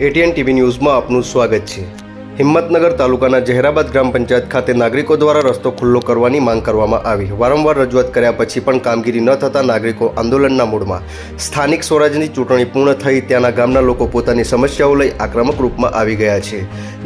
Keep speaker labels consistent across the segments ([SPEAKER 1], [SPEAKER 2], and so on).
[SPEAKER 1] ATN TV ન્યૂઝમાં આપનું સ્વાગત છે. હિંમતનગર તાલુકાના જહેરાબાદ ગ્રામ પંચાયત ખાતે નાગરિકો દ્વારા રસ્તો ખુલ્લો કરવાની માંગ કરવામાં આવી. વારંવાર રજૂઆત કર્યા પછી પણ કામગીરી ન થતાં નાગરિકો આંદોલનના મૂડમાં સ્થાનિક સ્વરાજની ચૂંટણી પૂર્ણ થઈ ત્યાંના ગામના લોકો પોતાની સમસ્યાઓ લઈ આક્રમક રૂપમાં આવી ગયા છે.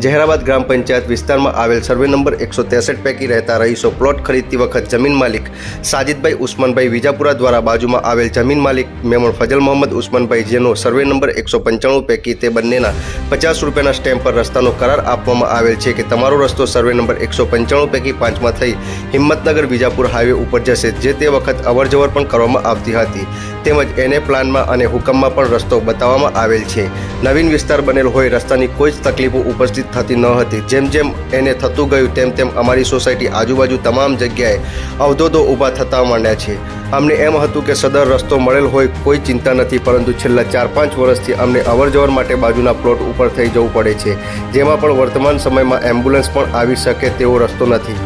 [SPEAKER 1] જહેરાબાદ ગ્રામ પંચાયત વિસ્તારમાં આવેલ સર્વે નંબર એકસો ત્રેસઠ પૈકી રહેતા રહીશો પ્લોટ ખરીદતી વખત જમીન માલિક સાજિદભાઈ ઉસ્માનભાઈ વિજાપુરા દ્વારા બાજુમાં આવેલ જમીન માલિક મેમણ ફજલ મોહમ્મદ ઉસ્માનભાઈ જેનો સર્વે નંબર એકસો પંચાણું પૈકી તે બંનેના પચાસ રૂપિયાના સ્ટેમ્પ પર રસ્તાનો કરાર આપવામાં આવેલ છે કે તમારો રસ્તો સર્વે નંબર એકસો પંચાણું પૈકી પાંચમાં થઈ હિંમતનગર વિજાપુર હાઈવે ઉપર જશે, જે તે વખત અવરજવર પણ કરવામાં આવતી હતી. તેમજ એને પ્લાનમાં અને હુકમમાં પણ રસ્તો બતાવવામાં આવેલ છે. નવીન વિસ્તાર બનેલ હોય રસ્તાની કોઈ જ તકલીફો ઉપસ્થિત થતી ન હતી. જેમ જેમ એને થતું ગયું, તેમ તેમ અમારી સોસાયટી આજુબાજુ તમામ જગ્યાએ અવરોધો ઊભા થતા માંડ્યા છે. અમને એમ હતું કે સદર રસ્તો મળેલ હોય કોઈ ચિંતા નથી, પરંતુ છેલ્લા ચાર પાંચ વર્ષથી અમને અવરજવર માટે બાજુના પ્લોટ ઉપર થઈ જવું પડે છે, જેમાં પણ વર્તમાન સમયમાં એમ્બ્યુલન્સ પણ આવી શકે તેવો રસ્તો નથી.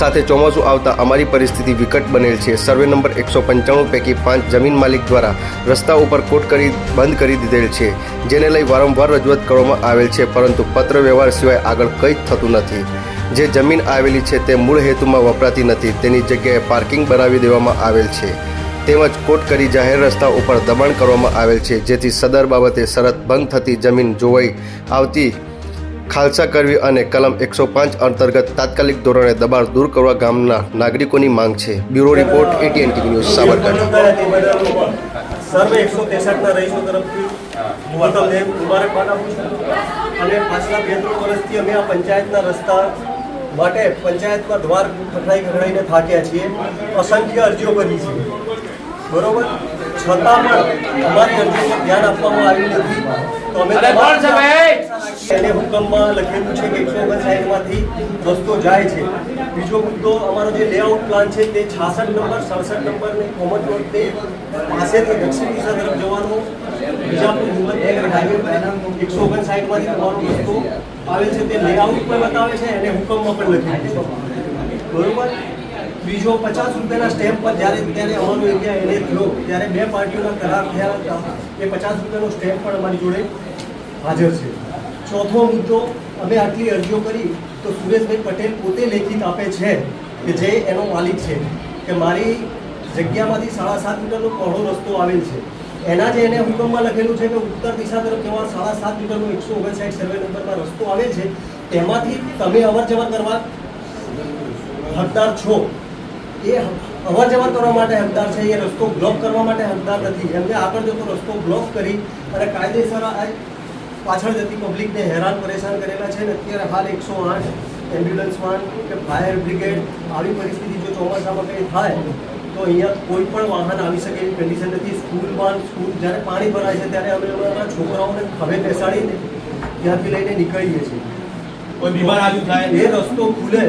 [SPEAKER 1] સાથે ચોમાસું આવતા અમારી પરિસ્થિતિ વિકટ બનેલ છે. સર્વે નંબર એકસો પંચાણું પૈકી પાંચ જમીન માલિક દ્વારા રસ્તા ઉપર કોટ કરી, બંધ કરી દીધેલ છે, જેને લઈ વારંવાર રજૂઆત કરવામાં આવેલ છે, પરંતુ પત્ર વ્યવહાર સિવાય આગળ કંઈ જ થતું નથી. જે જમીન આવેલી છે તે મૂળ હેતુમાં વપરાતી નથી. તેની જગ્યાએ પાર્કિંગ બનાવી દેવામાં આવેલ છે. તેમજ કોટ કરી જાહેર રસ્તા ઉપર દબાણ કરવામાં આવેલ છે. જેથી સદર બાબતે શરત ભંગ થતી જમીન જોવાઈ આવતી ખાલસા કરવી અને કલમ એકસો પાંચ અંતર્ગત તાત્કાલિક ધોરણે દબાણ દૂર કરવા ગામના નાગરિકોની માંગ છે. Bureau report, ATN TV news, Sabarkantha.
[SPEAKER 2] Survey અને પાછલા બે ત્રણ વર્ષથી અમે આ પંચાયતના રસ્તા માટે પંચાયતમાં દ્વાર ખખડાઈ ખખડાઈને થાક્યા છીએ અસંખ્ય અરજીઓ કરી છે. બરોબર? છતાં પણ અમારી અરજી પર ધ્યાન આપવામાં આવ્યું નથી. તો અમે એને હુકમમાં લખેલું છે કે એકસો ઓગણસાઠમાંથી રસ્તો જાય છે? બીજો મુદ્દો, અમારો જે લેઆઉટ પ્લાન છે તે છાસઠ નંબર, સડસઠ નંબર ને કોમન રોડ તે પાસેથી દક્ષિણ દિશા તરફ જવાનો. બીજાપુર હિંમતનગર હાઈવે એકસો ઓગણસાઠમાંથી આવે છે તે લેઆઉટ પણ બતાવે છે અને હુકમમાં પણ લખેલું છે. બીજો પચાસ રૂપિયાના સ્ટેમ્પ પર જ્યારે ત્યારે અમારો એને થયો, ત્યારે બે પાર્ટીઓના કરાર થયા હતા. એ પચાસ રૂપિયાનો સ્ટેમ્પ પણ અમારી જોડે હાજર છે. ચોથો મુદ્દો અમે આટલી અરજીઓ કરી તો સુરેશભાઈ પટેલ પોતે લેખિત આપે છે કે જે એનો માલિક છે કે મારી જગ્યામાંથી સાડા સાત મીટરનો પહોળો રસ્તો આવેલ છે. એના જે એને હુકમમાં લખેલું છે કે ઉત્તર દિશા તરફ જવા સાડા સાત મીટરનો એકસો ઓગણસાઠ સર્વે નંબરમાં રસ્તો આવેલ છે, તેમાંથી તમે અવર જવર કરવા હકદાર છો. એ અવર જવર કરવા માટે હકદાર છે, એ રસ્તો બ્લોક કરવા માટે હકદાર નથી. એમને આગળ જતો રસ્તો બ્લોક કરી અને કાયદેસર આ પાછળ જતી પબ્લિકને હેરાન પરેશાન કરેલા છે ને અત્યારે હાલ એકસો આઠ એમ્બ્યુલન્સ વાન કે ફાયર બ્રિગેડ આવી પરિસ્થિતિ જો ચોમાસામાં કંઈ થાય તો અહીંયા કોઈ પણ વાહન આવી શકે એવી કન્ડિશન નથી. સ્કૂલમાં સ્કૂલ જ્યારે પાણી ભરાય છે ત્યારે અમે અમારા છોકરાઓને ખભે બેસાડીને ત્યાંથી લઈને નીકળીએ છીએ.
[SPEAKER 3] કોઈ બીમાર આવ્યું થાય
[SPEAKER 2] એ રસ્તો ખુલે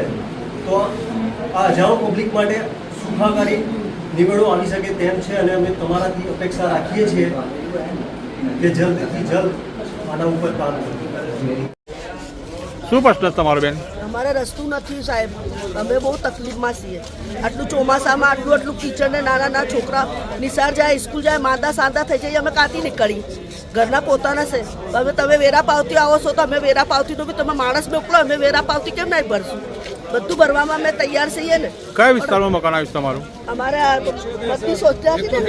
[SPEAKER 2] તો આ હજારો પબ્લિક માટે સુખાકારી નિવેડો આવી શકે તેમ છે અને અમે તમારાથી અપેક્ષા રાખીએ છીએ કે જલ્દથી જલ્દ આના ઉપર કામ
[SPEAKER 3] શું પ્રશ્ન તમારો બેન?
[SPEAKER 4] અમારે રસ્તું નથી સાહેબ. અમે બહુ તકલીફમાં છીએ. આટલું ચોમાસામાં આટલું આટલું કિચન ને નાના નાના છોકરા નિસાર જાય સ્કૂલ જાય માંદા સાંદા થઈ જઈએ અમે કાંથી નીકળી ઘરના પોતાના છે. હવે તમે વેરા પાવતી આવો છો તો અમે વેરા પાવતી તો બી તમે માણસ મોકલો અમે વેરા પાવતી કેમ નહીં ભરશું? બધું ભરવામાં અમે તૈયાર છીએ ને.
[SPEAKER 3] કયા વિસ્તારમાં મકાન આવ્યું છે તમારું?
[SPEAKER 4] અમારે બધી સોસાયટી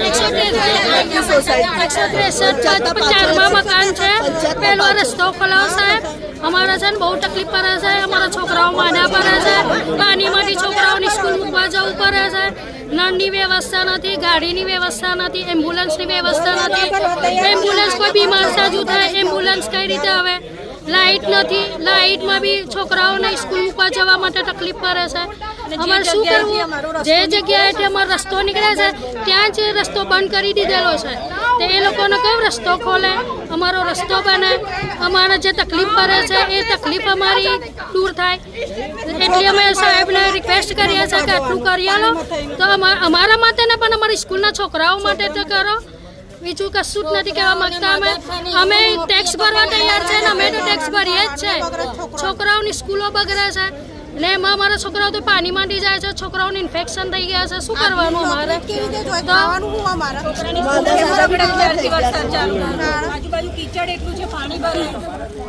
[SPEAKER 5] મકાન છે. પેલો રસ્તો ખોલાવ સાહેબ. અમારા છે ને બહુ તકલીફ પડે છે. અમારા છોકરાઓ માંડા પડે છે. પાણીમાંથી છોકરાઓની સ્કૂલ મૂકવા જવું પડે છે. નળની વ્યવસ્થા નથી ગાડીની વ્યવસ્થા નથી એમ્બ્યુલન્સની વ્યવસ્થા નથી. એમ્બ્યુલન્સ કોઈ બીમાર સાજુ થાય એમ્બ્યુલન્સ કઈ રીતે લાઇટ નથી. લાઇટમાં બી છોકરાઓને સ્કૂલ મૂકવા જવા માટે તકલીફ પડે છે. અમારે શું કરવું? જે જગ્યાએથી અમારો રસ્તો નીકળે છે ત્યાં જ રસ્તો બંધ કરી દીધેલો છે. તો એ લોકોનો કયો રસ્તો ખોલે? અમારો રસ્તો બને. અમારે જે તકલીફ પડે છે એ તકલીફ અમારી દૂર થાય. એટલે અમે સાહેબને રિક્વેસ્ટ કરીએ છીએ કે આટલું કરી આલો. તો અમા- અમારા માટે ને પણ અમારી સ્કૂલના છોકરાઓ માટે તો કરો. બીજું કશું જ નથી કહેવા માંગતા. અમે અમે ટેક્સ ભરવા તૈયાર છે ને અમે તો ટેક્સ ભરીએ જ છે. છોકરાઓની સ્કૂલો બગડે છે. ને એમાં અમારા છોકરાઓ તો પાણીમાં ડી જાય છે. છોકરાઓને ઇન્ફેક્શન થઈ ગયા છે. શું કરવાનું અમારે.
[SPEAKER 6] આજુબાજુ
[SPEAKER 7] કીચડ એટલું છે પાણી ભરાય.